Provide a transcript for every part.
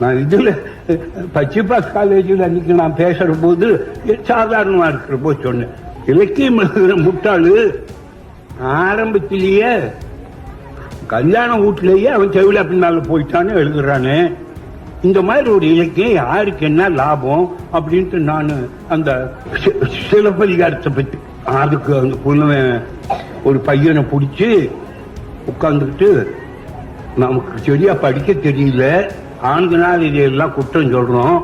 நான் இதில் பச்சிப்பா காலேஜில் அன்னைக்கு நான் பேசுற போது சாதாரணமா இருக்கிற போது சொன்னேன். இலக்கியம் எழுதுகிற முட்டாளு ஆரம்பத்திலேயே கல்யாண வீட்டிலேயே அவன் செவில பின்னால போயிட்டான்னு எழுதுறானே. இந்த மாதிரி ஒரு இலக்கியம் யாருக்கு என்ன லாபம் அப்படின்ட்டு நான் அந்த சிலப்பதிகாரத்தை பத்தி அதுக்கு அந்த பொண்ணு ஒரு பையனை பிடிச்சி உட்காந்துக்கிட்டு நமக்கு சரியா படிக்க தெரியல. ஆண்களால் இதையெல்லாம் குற்றம் சொல்றோம்.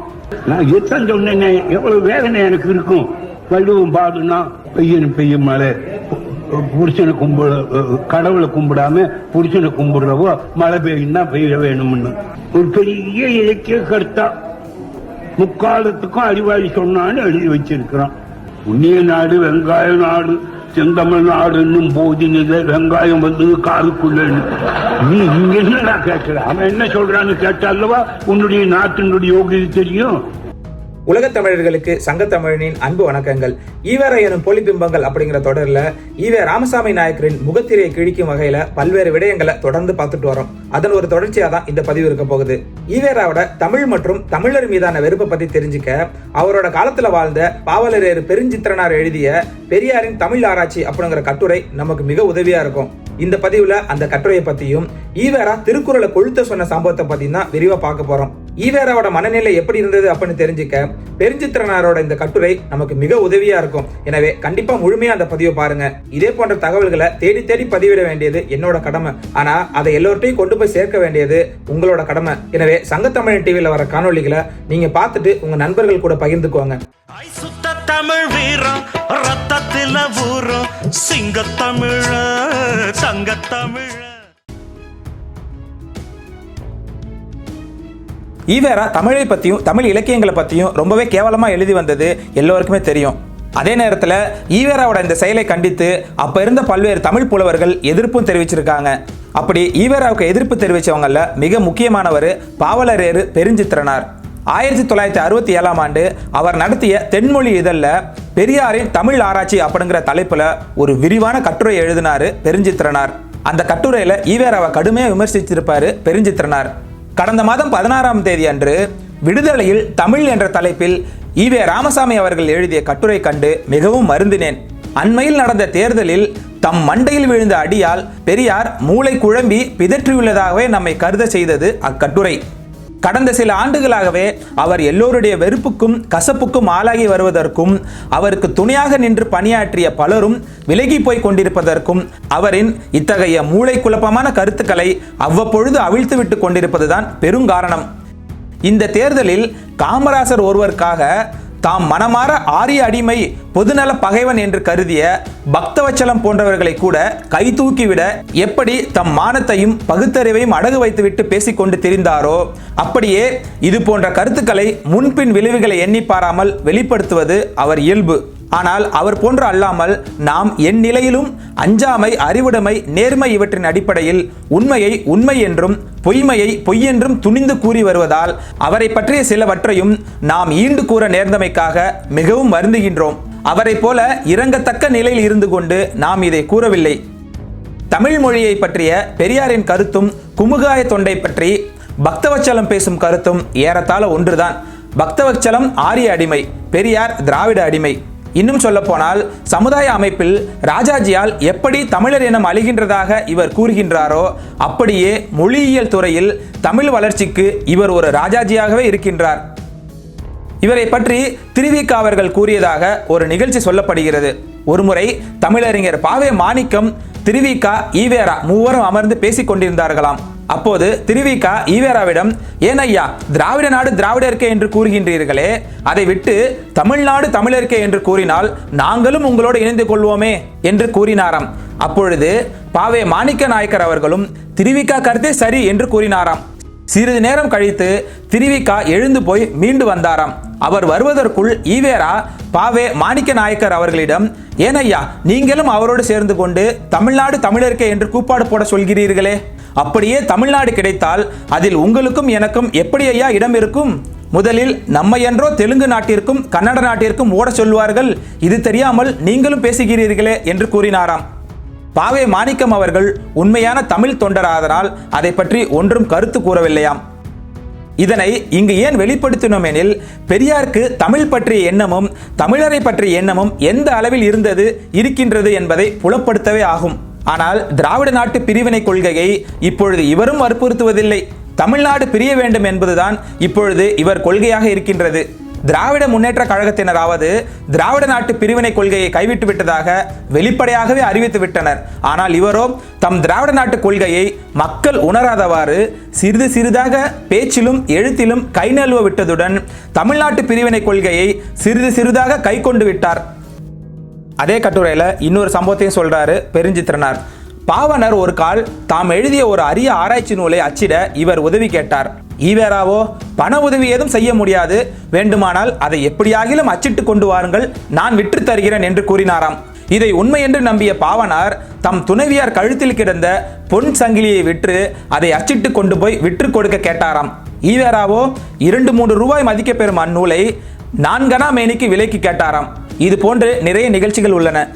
நான் யுத்தம் சொன்னேனே? எவ்வளவு வேதனை எனக்கு இருக்கும். வள்ளுவம் பாடுனா பெய்யணும் பெய்யும் மழை புருஷனை கும்பிட கடவுளை கும்பிடாம புருஷனை கும்பிடுறவோ மழை பெய்யும்னா பெய்ய வேணும்னு. ஒரு பெரிய இலக்கிய கருத்தா முக்காலத்துக்கும் அறிவாளி சொன்னான்னு எழுதி வச்சிருக்கிறான். புண்ணிய நாடு வெங்காய நாடு செந்தமிழ் நாடுன்னும் போதினில வெங்காயம் வந்து காருக்குள்ள நீ இங்க என்னடா கேட்கிற? அவன் என்ன சொல்றான்னு கேட்டா அல்லவா? உன்னுடைய நாட்டினுடைய யோகியது தெரியும். உலகத் தமிழர்களுக்கு சங்கத்தமிழனின் அன்பு வணக்கங்கள். ஈவேர எனும் பொலிபிம்பங்கள் அப்படிங்கிற தொடரில் ஈவே ராமசாமி நாயக்கரின் முகத்திரையை கிழிக்கும் வகையில் பல்வேறு விடயங்களை தொடர்ந்து பார்த்துட்டு வரோம். அதன் ஒரு தொடர்ச்சியாக தான் இந்த பதிவு இருக்க போகுது. ஈவேராவோட தமிழ் மற்றும் தமிழர் மீதான வெறுப்பை பற்றி தெரிஞ்சுக்க அவரோட காலத்தில் வாழ்ந்த பாவலரேறு பெருஞ்சித்திரனார் எழுதிய பெரியாரின் தமிழ் ஆராய்ச்சி அப்படிங்கிற கட்டுரை நமக்கு மிக உதவியாக இருக்கும். இந்த பதிவுல அந்த கட்டுரையை பத்தியும் ஈவேரா திருக்குறளை கொழுத்த சொன்ன சம்பவத்தை பற்றி தான் விரிவா பார்க்க போறோம். ஈவேராவோட மனநிலை எப்படி இருந்தது அப்படின்னு தெரிஞ்சுக்க பெருஞ்சித்திரனாரோட இந்த கட்டுரை நமக்கு மிக உதவியா இருக்கும். எனவே கண்டிப்பா முழுமையா அந்த பதிவை பாருங்க. இதே போன்ற தகவல்களை தேடி தேடி பதிவிட வேண்டியது என்னோட கடமை. ஆனா அதை எல்லோர்ட்டையும் கொண்டு போய் சேர்க்க வேண்டியது உங்களோட கடமை. எனவே சங்கத்தமிழன் டிவியில வர காணொளிகளை நீங்க பார்த்துட்டு உங்க நண்பர்கள் கூட பகிர்ந்துக்குவாங்க தமிழ் வீரம் ரத்தத்தில ஊறும் சிங்கத்தமிழ தங்கத்தமிழ. ஈவேரா தமிழை பற்றியும் தமிழ் இலக்கியங்களை பற்றியும் ரொம்பவே கேவலமாக எழுதி வந்தது எல்லோருக்குமே தெரியும். அதே நேரத்தில் ஈவேராவோட இந்த செயலை கண்டித்து அப்போ இருந்த பல்வேறு தமிழ் புலவர்கள் எதிர்ப்பும் தெரிவிச்சிருக்காங்க. அப்படி ஈவேராவுக்கு எதிர்ப்பு தெரிவித்தவங்களில் மிக முக்கியமானவர் பாவலரேறு பெருஞ்சித்திரனார். ஆயிரத்தி தொள்ளாயிரத்தி அறுபத்தி ஏழாம் ஆண்டு அவர் நடத்திய தென்மொழி இதழில் பெரியாரின் தமிழ் ஆராய்ச்சி அப்படிங்கிற தலைப்பில் ஒரு விரிவான கட்டுரை எழுதினார் பெருஞ்சித்திரனார். அந்த கட்டுரையில் ஈவேராவை கடுமையாக விமர்சிச்சிருப்பாரு பெருஞ்சித்திரனார். கடந்த மாதம் பதினாறாம் தேதி அன்று விடுதலையில் தமிழ் என்ற தலைப்பில் ஈவே ராமசாமி அவர்கள் எழுதிய கட்டுரை கண்டு மிகவும் மருந்தினேன். அண்மையில் நடந்த தேர்தலில் தம் மண்டையில் விழுந்த அடியால் பெரியார் மூளை குழம்பி பிதற்றியுள்ளதாகவே நம்மை கருத செய்தது அக்கட்டுரை. கடந்த சில ஆண்டுகளாகவே அவர் எல்லோருடைய வெறுப்புக்கும் கசப்புக்கும் ஆளாகி வருவதற்கும் அவருக்கு துணையாக நின்று பணியாற்றிய பலரும் விலகி போய் கொண்டிருப்பதற்கும் அவரின் இத்தகைய மூளை குழப்பமான கருத்துக்களை அவ்வப்பொழுது அவிழ்த்து விட்டு கொண்டிருப்பதுதான் பெருங்காரணம். இந்த தேர்தலில் காமராசர் ஒருவருக்காக தாம் மனமாற ஆரிய அடிமை பொதுநல பகைவன் என்று கருதிய பக்தவச்சலம் போன்றவர்களை கூட கை தூக்கிவிட எப்படி தம் மானத்தையும் பகுத்தறிவையும் அடகு வைத்துவிட்டு பேசிக்கொண்டு திரிந்தாரோ அப்படியே இது போன்ற கருத்துக்களை முன்பின் விளைவுகளை எண்ணி பாராமல் வெளிப்படுத்துவது அவர் இயல்பு. ஆனால் அவர் போன்று அல்லாமல் நாம் என் நிலையிலும் அஞ்சாமை அறிவுடைமை நேர்மை இவற்றின் அடிப்படையில் உண்மையை உண்மை என்றும் பொய்மையை பொய்யென்றும் துணிந்து கூறி வருவதால் அவரை பற்றிய சிலவற்றையும் நாம் ஈண்டு கூற நேர்ந்தமைக்காக மிகவும் வருந்துகின்றோம். அவரை போல இறங்கத்தக்க நிலையில் இருந்து கொண்டு நாம் இதை கூறவில்லை. தமிழ் மொழியை பற்றிய பெரியாரின் கருத்தும் குமுகாய தொண்டை பற்றி பக்தவச்சலம் பேசும் கருத்தும் ஏறத்தாழ ஒன்றுதான். பக்தவச்சலம் ஆரிய அடிமை பெரியார் திராவிட அடிமை. இன்னும் சொல்லப்போனால் சமுதாய அமைப்பில் ராஜாஜியால் எப்படி தமிழர் இனம் அழிகின்றதாக இவர் கூறுகின்றாரோ அப்படியே மொழியியல் துறையில் தமிழ் வளர்ச்சிக்கு இவர் ஒரு ராஜாஜியாகவே இருக்கின்றார். இவரை பற்றி திருவிக அவர்கள் கூறியதாக ஒரு நிகழ்ச்சி சொல்லப்படுகிறது. ஒருமுறை தமிழறிஞர் பாவே மாணிக்கம் திருவிக ஈவேரா மூவரும் அமர்ந்து பேசிக் கொண்டிருந்தார்களாம். அப்போது திருவிக ஈவேராவிடம் ஏன் ஐயா திராவிட நாடு திராவிடர்க்கே என்று கூறுகின்றீர்களே அதை விட்டு தமிழ்நாடு தமிழர்க்கே என்று கூறினால் நாங்களும் உங்களோடு இணைந்து கொள்வோமே என்று கூறினாராம். அப்பொழுது பாவே மாணிக்க நாயக்கர் அவர்களும் திருவிக கருத்தே சரி என்று கூறினாராம். சிறிது நேரம் கழித்து திருவிக்கா எழுந்து போய் மீண்டு வந்தாராம். அவர் வருவதற்குள் ஈவேரா பாவே மாணிக்க நாயக்கர் அவர்களிடம் ஏனையா நீங்களும் அவரோடு சேர்ந்து கொண்டு தமிழ்நாடு தமிழர்க்கே என்று கூப்பாடு போட சொல்கிறீர்களே அப்படியே தமிழ்நாடு கிடைத்தால் அதில் உங்களுக்கும் எனக்கும் எப்படி ஐயா இடம் இருக்கும்? முதலில் நம்ம என்றோ தெலுங்கு நாட்டிற்கும் கன்னட நாட்டிற்கும் ஓட சொல்வார்கள் இது தெரியாமல் நீங்களும் பேசுகிறீர்களே என்று கூறினாராம். பாவே மாணிக்கம் அவர்கள் உண்மையான தமிழ் தொண்டராதனால் அதை பற்றி ஒன்றும் கருத்து கூறவில்லையாம். இதனை இங்கு ஏன் வெளிப்படுத்தினோம் எனில் பெரியாருக்கு தமிழ் பற்றிய எண்ணமும் தமிழரை பற்றிய எண்ணமும் எந்த அளவில் இருந்தது இருக்கின்றது என்பதை புலப்படுத்தவே ஆகும். ஆனால் திராவிட நாட்டு பிரிவினை கொள்கையை இப்பொழுது இவரும் வற்புறுத்துவதில்லை. தமிழ்நாடு பிரிய வேண்டும் என்பதுதான் இப்பொழுது இவர் கொள்கையாக இருக்கின்றது. திராவிட முன்னேற்ற கழகத்தினராவது திராவிட நாட்டு பிரிவினை கொள்கையை கைவிட்டு விட்டதாக வெளிப்படையாகவே அறிவித்து விட்டனர். ஆனால் இவரோ தம் திராவிட நாட்டு கொள்கையை மக்கள் உணராதவாறு சிறிது சிறிதாக பேச்சிலும் எழுத்திலும் கை நழுவ விட்டதுடன் தமிழ்நாட்டு பிரிவினை கொள்கையை சிறிது சிறிதாக கை கொண்டு விட்டார். அதே கட்டுரையில் இன்னொரு சம்பவத்தையும் சொல்கிறாரு பெருஞ்சித்திரனார். பாவனர் ஒரு கால் தாம் எழுதிய ஒரு அரிய ஆராய்ச்சி நூலை அச்சிட இவர் உதவி கேட்டார். ஈவேராவோ பண உதவி ஏதும் செய்ய முடியாது. வேண்டுமானால் அதை எப்படியாகிலும் அச்சிட்டு கொண்டு வாருங்கள். நான் விற்று தருகிறேன் என்று கூறினாராம். இதை உண்மை என்று நம்பிய பாவனார் தம் துணைவியார் கழுத்தில் கிடந்த பொன் சங்கிலியை விற்று அதை அச்சிட்டு கொண்டு போய் விற்று கொடுக்க கேட்டாராம். ஈவேராவோ இரண்டு மூன்று ரூபாய் மதிக்க பெறும் அந்நூலை நான்கனா மேனிக்கு விலைக்கு கேட்டாராம். இது போன்று நிறைய நிகழ்ச்சிகள் உள்ளன.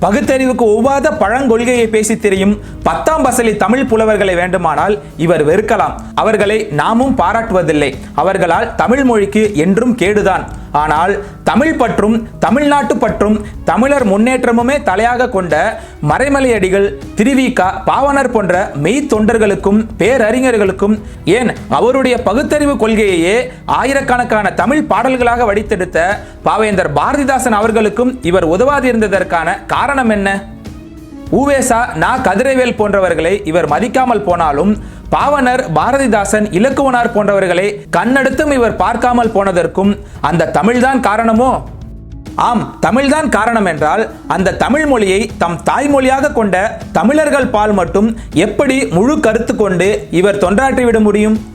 பகுத்தறிவுக்கு ஒவ்வாத பழங்கொள்கையை பேசி தெரியும் பத்தாம் பசலி தமிழ் புலவர்களை வேண்டுமானால் இவர் வெறுக்கலாம். அவர்களை நாமும் பாராட்டுவதில்லை. அவர்களால் தமிழ் மொழிக்கு என்றும் கேடுதான். ஆனால் தமிழ் பற்றும் தமிழ்நாட்டு பற்றும் தமிழர் முன்னேற்றமுமே தலையாக கொண்ட மறைமலையடிகள் திருவிக பாவனர் போன்ற மெய் தொண்டர்களுக்கும் பேரறிஞர்களுக்கும் ஏன் அவருடைய பகுத்தறிவு கொள்கையையே ஆயிரக்கணக்கான தமிழ் பாடல்களாக வடித்தெடுத்த பாவேந்தர் பாரதிதாசன் அவர்களுக்கும் இவர் உதவாதிருந்ததற்கான காரணம் என்ன? ஊவேசா நா கதிரவேல் போன்றவர்களை இவர் மதிக்காமல் போனாலும் பாவனர் பாரதிதாசன் இலக்குவனார் போன்றவர்களை கண்ணெடுத்தும் இவர் பார்க்காமல் போனதற்கும் அந்த தமிழ்தான் காரணமோ? ஆம் தமிழ்தான் காரணம் என்றால் அந்த தமிழ் மொழியை தம் தாய்மொழியாக கொண்ட தமிழர்கள் பால் மட்டும் எப்படி முழு கருத்து கொண்டு இவர் தொண்டாற்றிவிட முடியும்?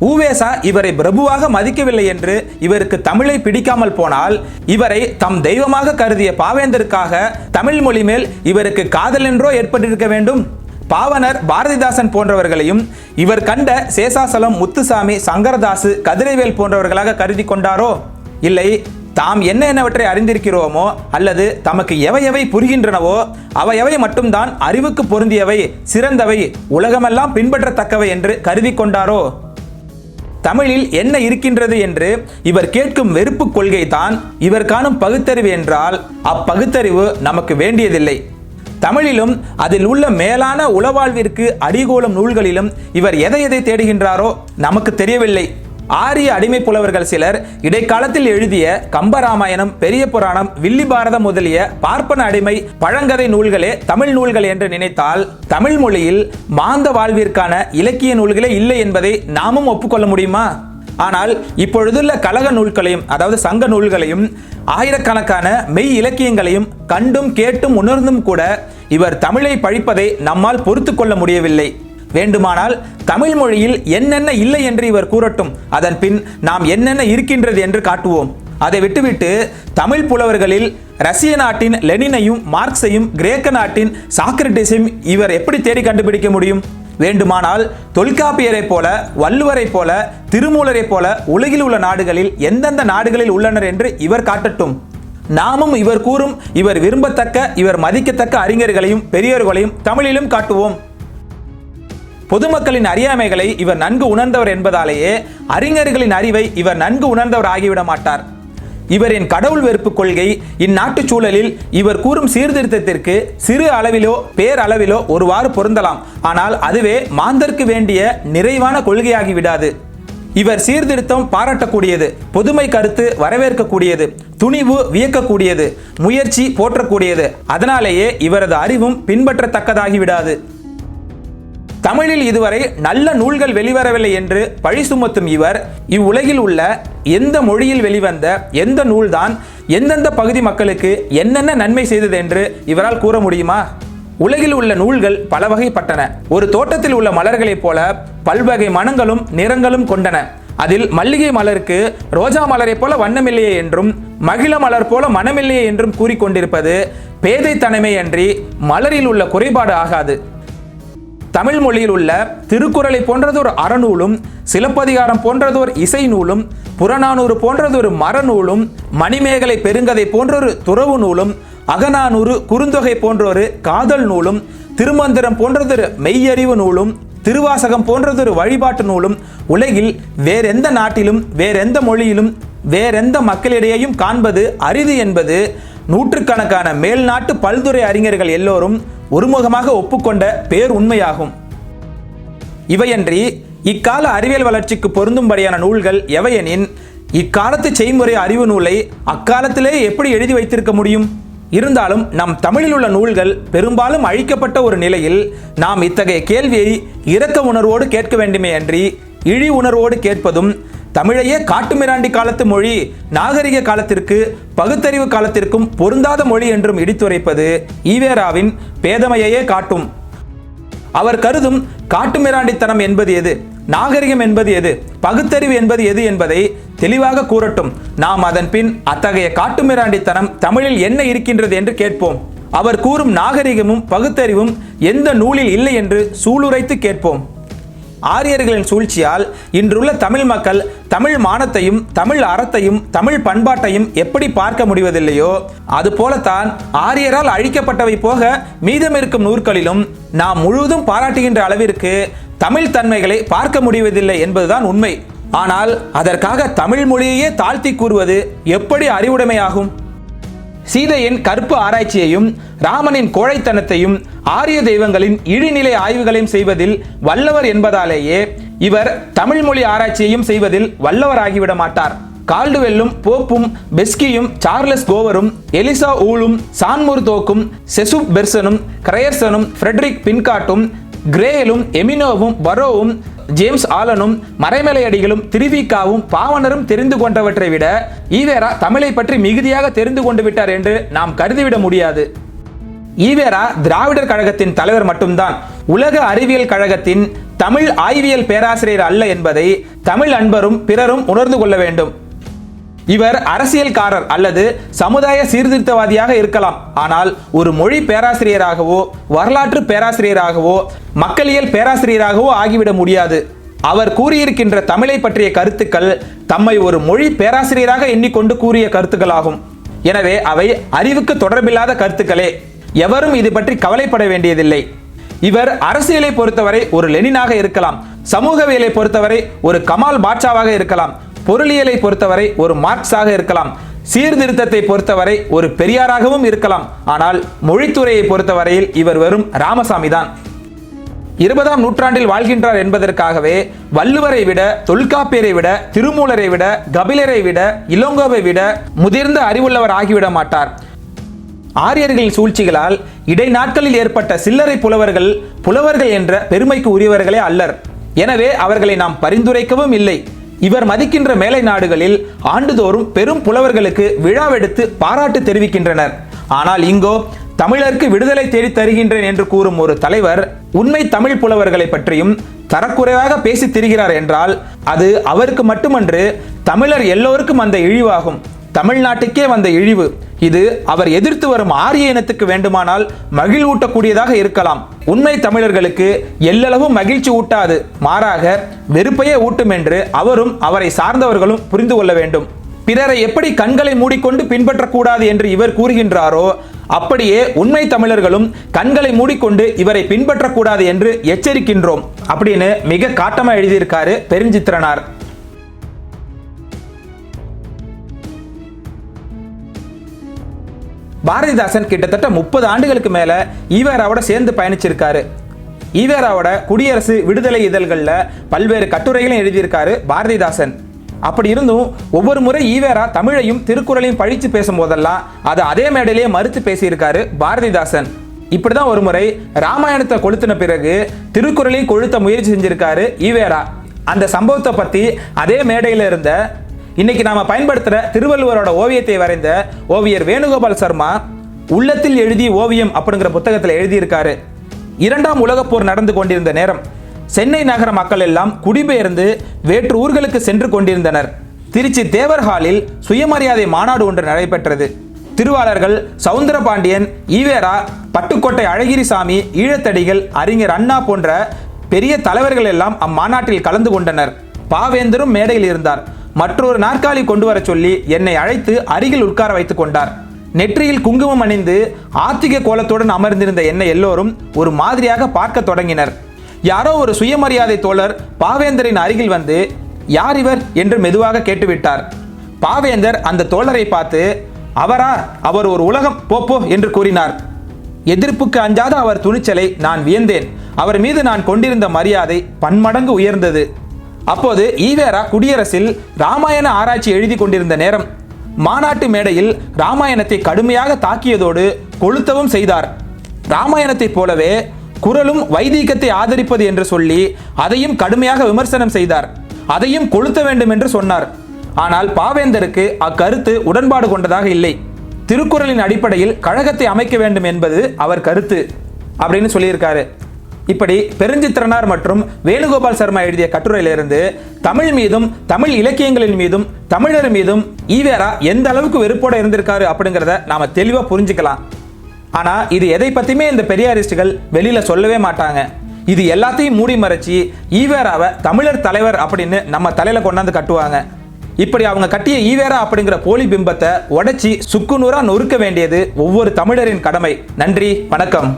ஊவேசா இவரை பிரபுவாக மதிக்கவில்லை என்று இவருக்கு தமிழை பிடிக்காமல் போனால் இவரை தம் தெய்வமாக கருதிய பாவேந்தருக்காக தமிழ் மொழி மேல் இவருக்கு காதல் என்றோ ஏற்பட்டிருக்க வேண்டும்? பாவனர் பாரதிதாசன் போன்றவர்களையும் இவர் கண்ட சேசாசலம் முத்துசாமி சங்கரதாசு கதிரைவேல் போன்றவர்களாக கருதி கொண்டாரோ? இல்லை தாம் என்ன என்னவற்றை அறிந்திருக்கிறோமோ அல்லது தமக்கு எவை எவை புரிகின்றனவோ அவை எவை மட்டும்தான் அறிவுக்கு பொருந்தியவை சிறந்தவை உலகமெல்லாம் பின்பற்றத்தக்கவை என்று கருதி கொண்டாரோ? தமிழில் என்ன இருக்கின்றது என்று இவர் கேட்கும் வெறுப்பு கொள்கை தான் இவர் காணும் பகுத்தறிவு என்றால் அப்பகுத்தறிவு நமக்கு வேண்டியதில்லை. தமிழிலும் அதில் உள்ள மேலான உளவாழ்விற்கு அடிகோலம் நூல்களிலும் இவர் எதை எதை தேடுகின்றாரோ நமக்கு தெரியவில்லை. ஆரிய அடிமை புலவர்கள் சிலர் இடைக்காலத்தில் எழுதிய கம்பராமாயணம் பெரிய புராணம் வில்லி பாரதம் முதலிய பார்ப்பன அடிமை பழங்கதை நூல்களே தமிழ் நூல்கள் என்று நினைத்தால் தமிழ் மொழியில் மாந்த வாழ்விற்கான இலக்கிய நூல்களே இல்லை என்பதை நாமும் ஒப்புக்கொள்ள முடியுமா? ஆனால் இப்பொழுதுள்ள கழக நூல்களையும் அதாவது சங்க நூல்களையும் ஆயிரக்கணக்கான மெய் இலக்கியங்களையும் கண்டும் கேட்டும் உணர்ந்தும் கூட இவர் தமிழை பழிப்பதை நம்மால் பொறுத்து கொள்ள முடியவில்லை. வேண்டுமானால் தமிழ் மொழியில் என்னென்ன இல்லை என்று இவர் கூறட்டும். அதன் பின் நாம் என்னென்ன இருக்கின்றது என்று காட்டுவோம். அதை விட்டுவிட்டு தமிழ் புலவர்களில் ரஷ்ய நாட்டின் லெனினையும் மார்க்ஸையும் கிரேக்க நாட்டின் சாக்ரட்டிஸையும் இவர் எப்படி தேடி கண்டுபிடிக்க முடியும்? வேண்டுமானால் தொல்காப்பியரை போல வள்ளுவரை போல திருமூலரை போல உலகில் உள்ள நாடுகளில் எந்தெந்த நாடுகளில் உள்ளனர் என்று இவர் காட்டட்டும். நாமும் இவர் கூறும் இவர் விரும்பத்தக்க இவர் மதிக்கத்தக்க அறிஞர்களையும் பெரியோர்களையும் தமிழிலும் காட்டுவோம். பொதுமக்களின் அறியாமைகளை இவர் நன்கு உணர்ந்தவர் என்பதாலேயே அறிஞர்களின் அறிவை இவர் நன்கு உணர்ந்தவர் ஆகிவிட மாட்டார். இவரின் கடவுள் வெறுப்பு கொள்கை இந்நாட்டு சூழலில் இவர் கூறும் சீர்திருத்தத்திற்கு சிறு அளவிலோ பேரளவிலோ ஒருவாறு பொருந்தலாம். ஆனால் அதுவே மாந்தர்க்கு வேண்டிய நிறைவான கொள்கையாகி விடாது. இவர் சீர்திருத்தம் பாராட்டக்கூடியது பொதுமை கருத்து வரவேற்கக்கூடியது துணிவு வியக்கக்கூடியது முயற்சி போற்றக்கூடியது. அதனாலேயே இவரது அறிவும் பின்பற்றத்தக்கதாகிவிடாது தமிழில் இதுவரை நல்ல நூல்கள் வெளிவரவில்லை என்று பழி சுமத்தும் இவர் இவ்வுலகில் உள்ள எந்த மொழியில் வெளிவந்த எந்த நூல்தான் எந்தெந்த பகுதி மக்களுக்கு என்னென்ன நன்மை செய்தது என்று இவரால் கூற முடியுமா? உலகில் உள்ள நூல்கள் பல வகைப்பட்டன ஒரு தோட்டத்தில் உள்ள மலர்களைப் போல பல்வகை மனங்களும் நிறங்களும் கொண்டன. அதில் மல்லிகை மலருக்கு ரோஜா மலரைப் போல வண்ணமில்லையே என்றும் மகிழ மலர் போல மனமில்லையே என்றும் கூறிக்கொண்டிருப்பது பேதைத்தனமே அன்றி மலரில் உள்ள குறைபாடு ஆகாது. தமிழ் மொழியில் உள்ள திருக்குறளை போன்றதொரு அறநூலும் சிலப்பதிகாரம் போன்றதொரு இசை நூலும் புறநானூறு போன்றதொரு மரநூலும் மணிமேகலை பெருங்கதை போன்றொரு துறவு நூலும் அகநானூறு குறுந்தொகை போன்றொரு காதல் நூலும் திருமந்திரம் போன்றதொரு மெய்யறிவு நூலும் திருவாசகம் போன்றதொரு வழிபாட்டு நூலும் உலகில் வேறெந்த நாட்டிலும் வேறெந்த மொழியிலும் வேறெந்த மக்களிடையேயும் காண்பது அரிது என்பது நூற்றுக்கணக்கான மேல்நாட்டு பல்துறை அறிஞர்கள் எல்லோரும் ஒருமுகமாக ஒப்புக்கொண்ட பேர் உண்மையாகும். இவையன்றி இக்கால அறிவியல் வளர்ச்சிக்கு பொருந்தும்படியான நூல்கள் எவையெனின் இக்காலத்து செய்முறை அறிவு நூலை அக்காலத்திலே எப்படி எழுதி வைத்திருக்க முடியும்? இருந்தாலும் நம் தமிழில் உள்ள நூல்கள் பெரும்பாலும் அழிக்கப்பட்ட ஒரு நிலையில் நாம் இத்தகைய கேள்வியை இரக்க உணர்வோடு கேட்க வேண்டுமே அன்றி இழி உணர்வோடு கேட்பதும் தமிழையே காட்டுமிராண்டி காலத்து மொழி நாகரிக காலத்திற்கு பகுத்தறிவு காலத்திற்கும் பொருந்தாத மொழி என்றும் இடித்துரைப்பது ஈவேராவின் பேதமையையே காட்டும். அவர் கருதும் காட்டுமிராண்டித்தனம் என்பது எது நாகரிகம் என்பது எது பகுத்தறிவு என்பது எது என்பதை தெளிவாக கூறட்டும். நாம் அதன் பின் அத்தகைய காட்டுமிராண்டித்தனம் தமிழில் என்ன இருக்கின்றது என்று கேட்போம். அவர் கூறும் நாகரிகமும் பகுத்தறிவும் எந்த நூலில் இல்லை என்று சூளுரைத்து கேட்போம். ஆரியர்களின் சூழ்ச்சியால் இன்றுள்ள தமிழ் மக்கள் தமிழ் மானத்தையும் தமிழ் அறத்தையும் தமிழ் பண்பாட்டையும் எப்படி பார்க்க முடிவதில்லையோ அதுபோலத்தான் ஆரியரால் அழிக்கப்பட்டவை போக மீதமிருக்கும் நூற்களிலும் நாம் முழுவதும் பாராட்டுகின்ற அளவிற்கு தமிழ் தன்மைகளை பார்க்க முடிவதில்லை என்பதுதான் உண்மை. ஆனால் அதற்காக தமிழ் மொழியையே தாழ்த்தி கூறுவது எப்படி அறிவுடைமையாகும்? சீதையின் கற்பு ஆராய்ச்சியையும் ராமனின் கோழைத்தனத்தையும் ஆரிய தெய்வங்களின் இழிநிலை ஆய்வுகளையும் செய்வதில் வல்லவர் என்பதாலேயே இவர் தமிழ் மொழி ஆராய்ச்சியையும் செய்வதில் வல்லவராகிவிட மாட்டார். கால்டுவெல்லும் போப்பும் பெஸ்கியும் சார்லஸ் கோவரும் எலிசா ஊலும் சான்முர்தோக்கும் செசுப் பெர்சனும் கிரையர்சனும் ஃப்ரெட்ரிக் பின்காட்டும் கிரேயலும் எமினோவும் பரோவும் ஜேம்ஸ் ஆலனும் மறைமலையடிகளும் திருவிக்காவும் பாவனரும் தெரிந்து கொண்டவற்றை விட ஈவேரா தமிழை பற்றி மிகுதியாக தெரிந்து கொண்டு விட்டார் என்று நாம் கருதிவிட முடியாது. ஈவேரா திராவிடர் கழகத்தின் தலைவர் மட்டும்தான். உலக அறிவியல் கழகத்தின் தமிழ் ஆய்வியல் பேராசிரியர் அல்ல என்பதை தமிழ் அன்பரும் பிறரும் உணர்ந்து கொள்ள வேண்டும். இவர் அரசியல்காரர் அல்லது சமுதாய சீர்திருத்தவாதியாக இருக்கலாம். ஆனால் ஒரு மொழி பேராசிரியராகவோ வரலாற்று பேராசிரியராகவோ மக்களியல் பேராசிரியராகவோ ஆகிவிட முடியாது. அவர் கூறியிருக்கின்ற தமிழை பற்றிய கருத்துக்கள் தம்மை ஒரு மொழி பேராசிரியராக எண்ணிக்கொண்டு கூறிய கருத்துக்களாகும். எனவே அவை அறிவுக்கு தொடர்பில்லாத கருத்துக்களே. எவரும் இது பற்றி கவலைப்பட வேண்டியதில்லை. இவர் அரசியலை பொறுத்தவரை ஒரு லெனினாக இருக்கலாம். சமூகவியலை பொறுத்தவரை ஒரு கமால் பாட்சாவாக இருக்கலாம். பொருளியலை பொறுத்தவரை ஒரு மார்க்ஸாக இருக்கலாம் சீர்திருத்தத்தை பொறுத்தவரை ஒரு பெரியாராகவும் இருக்கலாம் ஆனால் மொழித்துறையை பொறுத்தவரையில் இவர் வெறும் ராமசாமி தான் இருபதாம் நூற்றாண்டில் வாழ்கின்றார் என்பதற்காகவே வள்ளுவரை விட தொல்காப்பியரை விட திருமூலரை விட கபிலரை விட இளங்கோவை விட முதிர்ந்த அறிவுள்ளவர் ஆகிவிட மாட்டார். ஆரியர்களின் சூழ்ச்சிகளால் இடைநாட்களில் ஏற்பட்ட சில்லறை புலவர்கள் புலவர்கள் என்ற பெருமைக்கு உரியவர்களே அல்லர். எனவே அவர்களை நாம் பரிந்துரைக்கவும் இல்லை. இவர் மதிக்கின்ற மேலை நாடுகளில் ஆண்டுதோறும் பெரும் புலவர்களுக்கு விழாவெடுத்து பாராட்டு தெரிவிக்கின்றனர். ஆனால் இங்கோ தமிழருக்கு விடுதலை தேடி தருகின்றேன் என்று கூறும் ஒரு தலைவர் உண்மை தமிழ் புலவர்களை பற்றியும் தரக்குறைவாக பேசி திரிகிறார் என்றால் அது அவருக்கு மட்டுமன்று தமிழர் எல்லோருக்கும் அந்த இழிவாகும். தமிழ்நாட்டுக்கே வந்த இழிவு. இது அவர் எதிர்த்து வரும் ஆரிய இனத்துக்கு வேண்டுமானால் மகிழ்வூட்டக்கூடியதாக இருக்கலாம். உண்மை தமிழர்களுக்கு எல்லளவும் மகிழ்ச்சி ஊட்டாது. மாறாக வெறுப்பையே ஊட்டும் என்று அவரும் அவரை சார்ந்தவர்களும் புரிந்து கொள்ள வேண்டும். பிறரை எப்படி கண்களை மூடிக்கொண்டு பின்பற்றக்கூடாது என்று இவர் கூறுகின்றாரோ அப்படியே உண்மை தமிழர்களும் கண்களை மூடிக்கொண்டு இவரை பின்பற்றக்கூடாது என்று எச்சரிக்கின்றோம். அப்படின்னு மிக காட்டமாக எழுதியிருக்காரு பெருஞ்சித்திரனார். பாரதிதாசன் கிட்டத்தட்ட முப்பது ஆண்டுகளுக்கு மேல ஈவேராவோட சேர்ந்து பயணிச்சிருக்காரு. ஈவேராவோட குடியரசு விடுதலை இதழ்களில் பல்வேறு கட்டுரைகளும் எழுதியிருக்காரு பாரதிதாசன். அப்படி இருந்தும் ஒவ்வொரு முறை ஈவேரா தமிழையும் திருக்குறளையும் பழித்து பேசும் போதெல்லாம் அதை அதே மேடையிலேயே மறுத்து பேசியிருக்காரு பாரதிதாசன். இப்படிதான் ஒரு முறை ராமாயணத்தை கொளுத்தின பிறகு திருக்குறளையும் கொளுத்த முயற்சி செஞ்சிருக்காரு ஈவேரா. அந்த சம்பவத்தை பத்தி அதே மேடையில இருந்த இன்னைக்கு நாம பயன்படுத்துற திருவள்ளுவரோட ஓவியத்தை வரைந்த ஓவியர் வேணுகோபால் சர்மா உள்ளத்தில் எழுதிய ஓவியம் அப்படிங்கிற புத்தகத்தில் எழுதியிருக்காரு. இரண்டாம் உலகப் போர் நடந்து கொண்டிருந்த நேரம். சென்னை நகர மக்கள் எல்லாம் குடிபெயர்ந்து வேற்று ஊர்களுக்கு சென்று கொண்டிருந்தனர். திருச்சி தேவர் ஹாலில் சுயமரியாதை மாநாடு ஒன்று நடைபெற்றது. திருவாளர்கள் சவுந்தரபாண்டியன் ஈவேரா பட்டுக்கோட்டை அழகிரிசாமி ஈழத்தடிகள் அறிஞர் அண்ணா போன்ற பெரிய தலைவர்கள் எல்லாம் அம்மாநாட்டில் கலந்து கொண்டனர். பாவேந்தரும் மேடையில் இருந்தார். மற்றொரு நாற்காலி கொண்டு வரச் சொல்லி என்னை அழைத்து அருகில் உட்கார வைத்துக் கொண்டார். நெற்றியில் குங்குமம் அணிந்து ஆத்திக கோலத்துடன் அமர்ந்திருந்த என்னை எல்லோரும் ஒரு மாதிரியாக பார்க்க தொடங்கினர். யாரோ ஒரு சுயமரியாதை தோழர் பாவேந்தரின் அருகில் வந்து யார் இவர்? என்று மெதுவாக கேட்டுவிட்டார். பாவேந்தர் அந்த தோழரை பார்த்து அவரா? அவர் ஒரு உலகம் போப்போ என்று கூறினார். எதிர்ப்புக்கு அஞ்சாத அவர் துணிச்சலை நான் வியந்தேன். அவர் மீது நான் கொண்டிருந்த மரியாதை பன்மடங்கு உயர்ந்தது. அப்போது ஈவேரா குடியரசில் ராமாயண ஆராய்ச்சி எழுதி கொண்டிருந்த நேரம் மாநாட்டு மேடையில் ராமாயணத்தை கடுமையாக தாக்கியதோடு கொளுத்தவும் செய்தார். ராமாயணத்தைப் போலவே குரலும் வைதீகத்தை ஆதரிப்பது என்று சொல்லி அதையும் கடுமையாக விமர்சனம் செய்தார். அதையும் கொளுத்த வேண்டும் என்று சொன்னார். ஆனால் பாவேந்தருக்கு அக்கருத்து உடன்பாடு கொண்டதாக இல்லை. திருக்குறளின் அடிப்படையில் கழகத்தை அமைக்க வேண்டும் என்பது அவர் கருத்து அப்படின்னு சொல்லியிருக்காரு. இப்படி பெருஞ்சித்திரனார் மற்றும் வேணுகோபால் சர்மா எழுதிய கட்டுரையிலிருந்து தமிழ் மீதும் தமிழ் இலக்கியங்களின் மீதும் தமிழர் மீதும் ஈவேரா எந்த அளவுக்கு வெறுப்போடு இருந்திருக்காரு அப்படிங்கிறத நாம தெளிவாக புரிஞ்சுக்கலாம். ஆனா இது எதை பத்தியுமே இந்த பெரியாரிஸ்டுகள் வெளியில சொல்லவே மாட்டாங்க. இது எல்லாத்தையும் மூடி மறைச்சி ஈவேராவை தமிழர் தலைவர் அப்படின்னு நம்ம தலையில கொண்டாந்து கட்டுவாங்க. இப்படி அவங்க கட்டிய ஈவேரா அப்படிங்கிற போலி பிம்பத்தை உடைச்சி சுக்குநூறா நொறுக்க வேண்டியது ஒவ்வொரு தமிழரின் கடமை. நன்றி வணக்கம்.